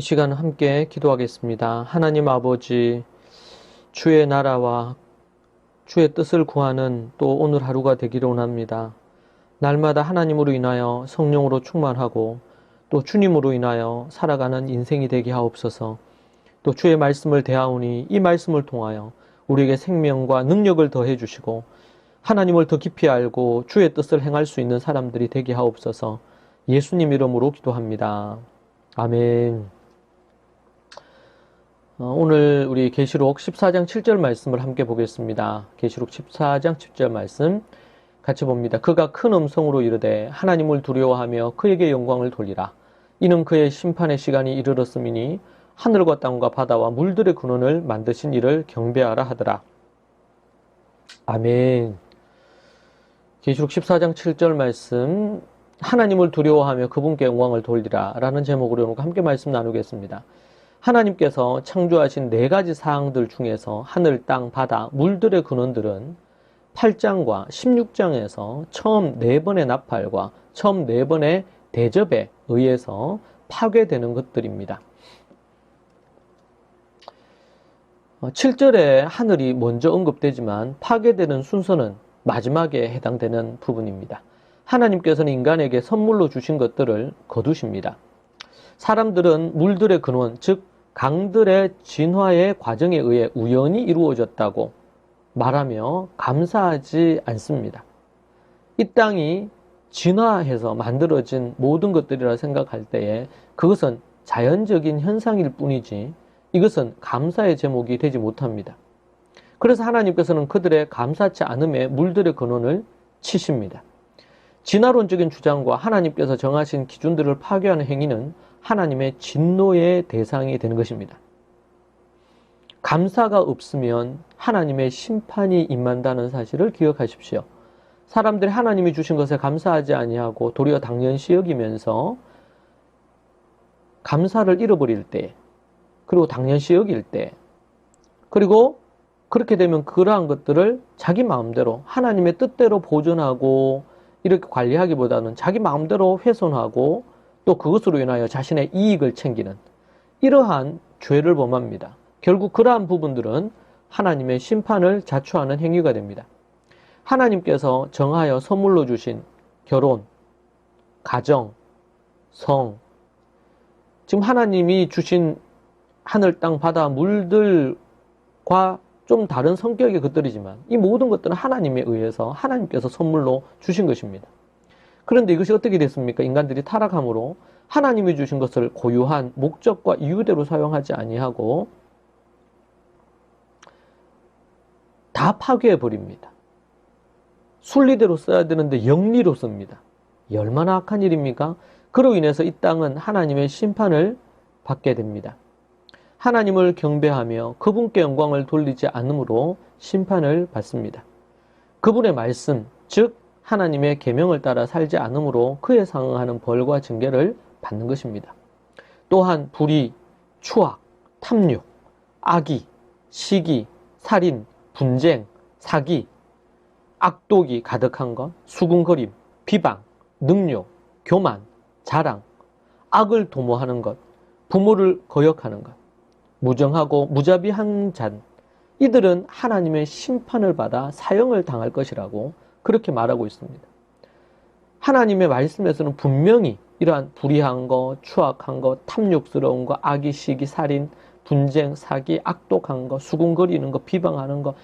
이 시간 함께 기도하겠습니다. 하나님 아버지, 주의 나라와 주의 뜻을 구하는 또 오늘 하루가 되기를 원합니다. 날마다 하나님으로 인하여 성령으로 충만하고 또 주님으로 인하여 살아가는 인생이 되게 하옵소서. 또 주의 말씀을 대하오니 이 말씀을 통하여 우리에게 생명과 능력을 더해 주시고 하나님을 더 깊이 알고 주의 뜻을 행할 수 있는 사람들이 되게 하옵소서. 예수님 이름으로 기도합니다. 아멘. 어, 오늘 우리 계시록 14장 7절 말씀을 함께 보겠습니다. 계시록 14장 7절 말씀 같이 봅니다. 그가 큰 음성으로 이르되 하나님을 두려워하며 그에게 영광을 돌리라. 이는 그의 심판의 시간이 이르렀음이니 하늘과 땅과 바다와 물들의 근원을 만드신 이를 경배하라 하더라. 아멘. 계시록 14장 7절 말씀 하나님을 두려워하며 그분께 영광을 돌리라 라는 제목으로 함께 말씀 나누겠습니다. 하나님께서 창조하신 네 가지 사항들 중에서 하늘, 땅, 바다, 물들의 근원들은 8장과 16장에서 처음 네 번의 나팔과 처음 네 번의 대접에 의해서 파괴되는 것들입니다. 7절에 어, 하늘이 먼저 언급되지만 파괴되는 순서는 마지막에 해당되는 부분입니다. 하나님께서는 인간에게 선물로 주신 것들을 거두십니다. 사람들은 물들의 근원, 즉 강들의 진화의 과정에 의해 우연히 이루어졌다고 말하며 감사하지 않습니다. 이 땅이 진화해서 만들어진 모든 것들이라 생각할 때에 그것은 자연적인 현상일 뿐이지 이것은 감사의 제목이 되지 못합니다. 그래서 하나님께서는 그들의 감사치 않음에 물들의 근원을 치십니다. 진화론적인 주장과 하나님께서 정하신 기준들을 파괴하는 행위는 하나님의 진노의 대상이 되는 것입니다. 감사가 없으면 하나님의 심판이 임한다는 사실을 기억하십시오. 사람들이 하나님이 주신 것에 감사하지 아니하고 도리어 당연시 여기면서 감사를 잃어버릴 때, 그리고 당연시 여길 때, 그리고 그렇게 되면 그러한 것들을 자기 마음대로 하나님의 뜻대로 보존하고 이렇게 관리하기보다는 자기 마음대로 훼손하고 또 그것으로 인하여 자신의 이익을 챙기는 이러한 죄를 범합니다. 결국 그러한 부분들은 하나님의 심판을 자초하는 행위가 됩니다. 하나님께서 정하여 선물로 주신 결혼, 가정, 성, 지금 하나님이 주신 하늘, 땅, 바다, 물들과 좀 다른 성격의 것들이지만 이 모든 것들은 하나님에 의해서 하나님께서 선물로 주신 것입니다. 그런데 이것이 어떻게 됐습니까? 인간들이 타락함으로 하나님이 주신 것을 고유한 목적과 이유대로 사용하지 아니하고 다 파괴해 버립니다. 순리대로 써야 되는데 영리로 씁니다. 얼마나 악한 일입니까? 그로 인해서 이 땅은 하나님의 심판을 받게 됩니다. 하나님을 경배하며 그분께 영광을 돌리지 않으므로 심판을 받습니다. 그분의 말씀, 즉 하나님의 계명을 따라 살지 않으므로 그에 상응하는 벌과 징계를 받는 것입니다. 또한 불의, 추악, 탐욕, 악의, 시기, 살인, 분쟁, 사기, 악독이 가득한 것, 수군거림, 비방, 능욕, 교만, 자랑, 악을 도모하는 것, 부모를 거역하는 것, 무정하고 무자비한 잔, 이들은 하나님의 심판을 받아 사형을 당할 것이라고 그렇게 말하고 있습니다. 하나님의 말씀에서는 분명히 이러한 불의한 거, 추악한 거, 탐욕스러운 거, 악의 시기, 살인, 분쟁, 사기, 악독한 거, 수군거리는 거, 비방하는 거,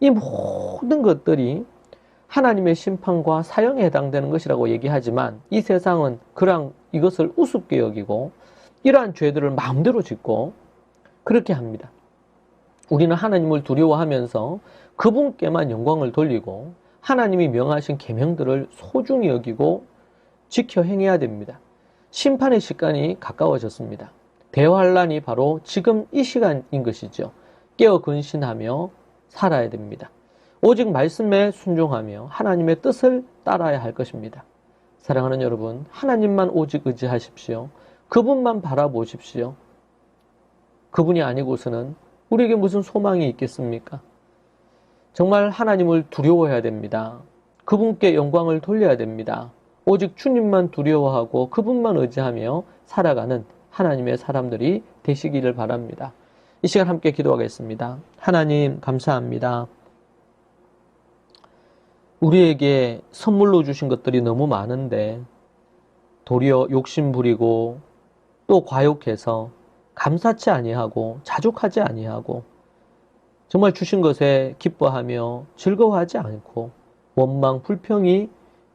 이 모든 것들이 하나님의 심판과 사형에 해당되는 것이라고 얘기하지만 이 세상은 그랑 이것을 우습게 여기고 이러한 죄들을 마음대로 짓고 그렇게 합니다. 우리는 하나님을 두려워하면서 그분께만 영광을 돌리고 하나님이 명하신 계명들을 소중히 여기고 지켜 행해야 됩니다. 심판의 시간이 가까워졌습니다. 대환란이 바로 지금 이 시간인 것이죠. 깨어 근신하며 살아야 됩니다. 오직 말씀에 순종하며 하나님의 뜻을 따라야 할 것입니다. 사랑하는 여러분, 하나님만 오직 의지하십시오. 그분만 바라보십시오. 그분이 아니고서는 우리에게 무슨 소망이 있겠습니까? 정말 하나님을 두려워해야 됩니다. 그분께 영광을 돌려야 됩니다. 오직 주님만 두려워하고 그분만 의지하며 살아가는 하나님의 사람들이 되시기를 바랍니다. 이 시간 함께 기도하겠습니다. 하나님, 감사합니다. 우리에게 선물로 주신 것들이 너무 많은데, 도리어 욕심 부리고, 또 과욕해서 감사치 아니하고, 자족하지 아니하고, 정말 주신 것에 기뻐하며 즐거워하지 않고, 원망, 불평이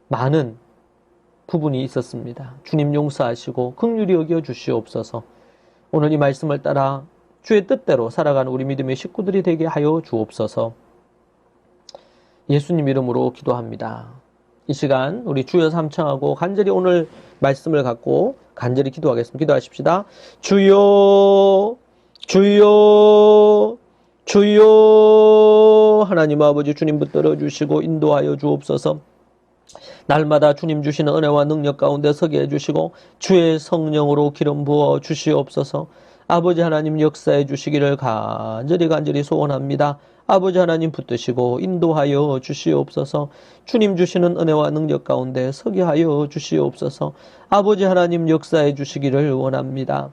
많은 부분이 있었습니다. 주님 용서하시고 극률이 여겨 주시옵소서. 오늘 이 말씀을 따라 주의 뜻대로 살아가는 우리 믿음의 식구들이 되게 하여 주옵소서. 예수님 이름으로 기도합니다. 이 시간 우리 주여 삼창하고 간절히 오늘 말씀을 갖고 간절히 기도하겠습니다. 기도하십시다. 주여, 주여, 주여 하나님 아버지 주님 붙들어 주시고 인도하여 주옵소서. 날마다 주님 주시는 은혜와 능력 가운데 서게 해주시고 주의 성령으로 기름 부어 주시옵소서 아버지 하나님 역사해 주시기를 간절히 간절히 소원합니다. 아버지 하나님 붙드시고 인도하여 주시옵소서 주님 주시는 은혜와 능력 가운데 서게 하여 주시옵소서 아버지 하나님 역사해 주시기를 원합니다.